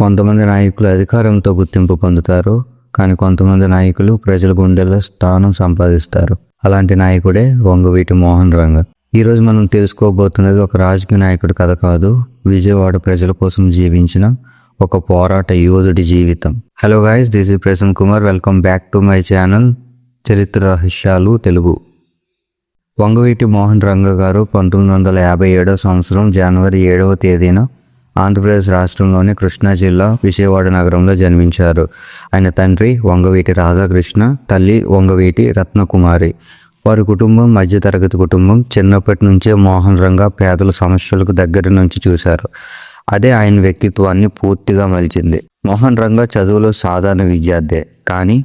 కొంతమంది నాయకులు అధికారంతో గుర్తింపు పొందుతారు కానీ కొంతమంది నాయకులు ప్రజల గుండెల్లో స్థానం సంపాదిస్తారు. అలాంటి నాయకుడే వంగవీటి మోహన్ రంగ ఈరోజు మనం తెలుసుకోబోతున్నది ఒక రాజకీయ నాయకుడి కథ కాదు విజయవాడ ప్రజల కోసం జీవించిన ఒక పోరాట యోధుడి జీవితం. Hello guys this is Prasan Kumar welcome back to my channel చరిత్ర రహస్యాలు తెలుగు వంగవీటి మోహన్ రంగ గారు పంతొమ్మిది వందల యాభై ఏడవ సంవత్సరం జనవరి ఏడవ తేదీన ఆంధ్రప్రదేశ్ రాష్ట్రంలోని కృష్ణా జిల్లా విజయవాడ నగరంలో జన్మించారు. ఆయన తండ్రి వంగవీటి రాధాకృష్ణ తల్లి వంగవీటి రత్నకుమారి. వారి కుటుంబం మధ్యతరగతి కుటుంబం చిన్నప్పటి నుంచే మోహన్ రంగా పేదల సమస్యలకు దగ్గర నుంచి చూశారు. అదే ఆయన వ్యక్తిత్వాన్ని పూర్తిగా మలిచింది. మోహన్ రంగా చదువులో సాధారణ విద్యార్థి కానీ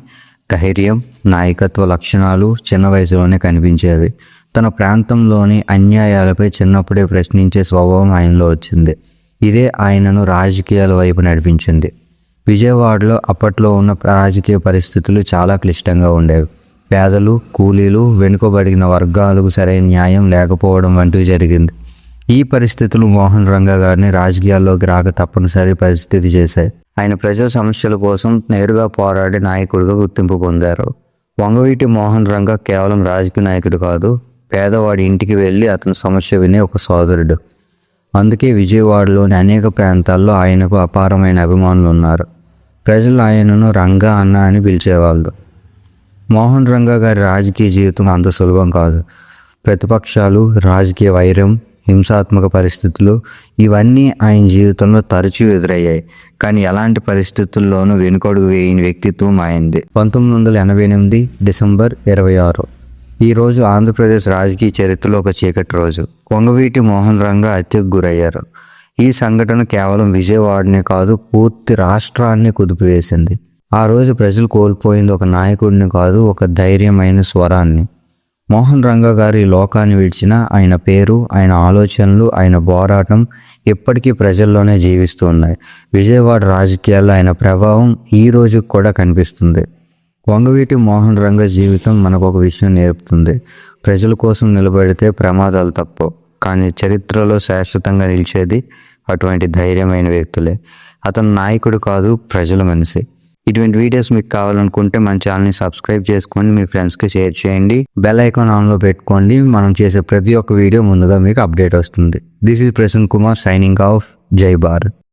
ధైర్యం నాయకత్వ లక్షణాలు చిన్న వయసులోనే కనిపించేవి. తన ప్రాంతంలోని అన్యాయాలపై చిన్నప్పుడే ప్రశ్నించే స్వభావం ఆయనలో వచ్చింది. ఇదే ఆయనను రాజకీయాల వైపు నడిపించింది. విజయవాడలో అప్పట్లో ఉన్న రాజకీయ పరిస్థితులు చాలా క్లిష్టంగా ఉండేవి. పేదలు కూలీలు వెనుకబడిన వర్గాలకు సరైన న్యాయం లేకపోవడం వంటివి జరిగింది. ఈ పరిస్థితులు మోహన్ రంగ గారిని రాజకీయాల్లోకి రాక తప్పనిసరి పరిస్థితి చేశాయి. ఆయన ప్రజల సమస్యల కోసం నేరుగా పోరాడే నాయకుడిగా గుర్తింపు పొందారు. వంగవీటి మోహన్ రంగ కేవలం రాజకీయ నాయకుడు కాదు పేదవాడి ఇంటికి వెళ్ళి అతని సమస్య వినే ఒక సోదరుడు. అందుకే విజయవాడలోని అనేక ప్రాంతాల్లో ఆయనకు అపారమైన అభిమానులు ఉన్నారు ప్రజలు ఆయనను రంగా అన్న అని పిలిచేవాళ్ళు. మోహన్ రంగా గారి రాజకీయ జీవితం అంత సులభం కాదు. ప్రతిపక్షాలు రాజకీయ వైరం హింసాత్మక పరిస్థితులు ఇవన్నీ ఆయన జీవితంలో తరచూ ఎదురయ్యాయి. కానీ ఎలాంటి పరిస్థితుల్లోనూ వెనుకడుగు వేయని వ్యక్తిత్వం ఆయనది. పంతొమ్మిది వందల ఎనభై ఎనిమిది డిసెంబర్ ఇరవై ఆరు. ఈ రోజు ఆంధ్రప్రదేశ్ రాజకీయ చరిత్రలో ఒక చీకటి రోజు. కొంగవీటి మోహన్ రంగ హత్యకు గురయ్యారు. ఈ సంఘటన కేవలం విజయవాడనే కాదు పూర్తి రాష్ట్రాన్ని కుదిపివేసింది. ఆ రోజు ప్రజలు కోల్పోయింది ఒక నాయకుడిని కాదు ఒక ధైర్యమైన స్వరాన్ని. మోహన్ రంగ గారు ఈ లోకాన్ని విడిచిన ఆయన పేరు ఆయన ఆలోచనలు ఆయన పోరాటం ఎప్పటికీ ప్రజల్లోనే జీవిస్తూ ఉన్నాయి. విజయవాడ రాజకీయాల్లో ఆయన ప్రభావం ఈ రోజు కూడా కనిపిస్తుంది. వంగవీటి మోహన్ రంగ జీవితం మనకు ఒక విషయం నేర్పుతుంది. ప్రజల కోసం నిలబడితే ప్రమాదాలు తప్పవు. కానీ చరిత్రలో శాశ్వతంగా నిలిచేది అటువంటి ధైర్యమైన వ్యక్తులే. అతను నాయకుడు కాదు ప్రజల మనిషి. ఇటువంటి వీడియోస్ మీకు కావాలనుకుంటే మన ఛానల్ని సబ్స్క్రైబ్ చేసుకోండి మీ ఫ్రెండ్స్కి షేర్ చేయండి. బెల్ ఐకాన్ ఆన్లో పెట్టుకోండి. మనం చేసే ప్రతి ఒక్క వీడియో ముందుగా మీకు అప్డేట్ వస్తుంది. This is Prasan Kumar signing off జై భారత్.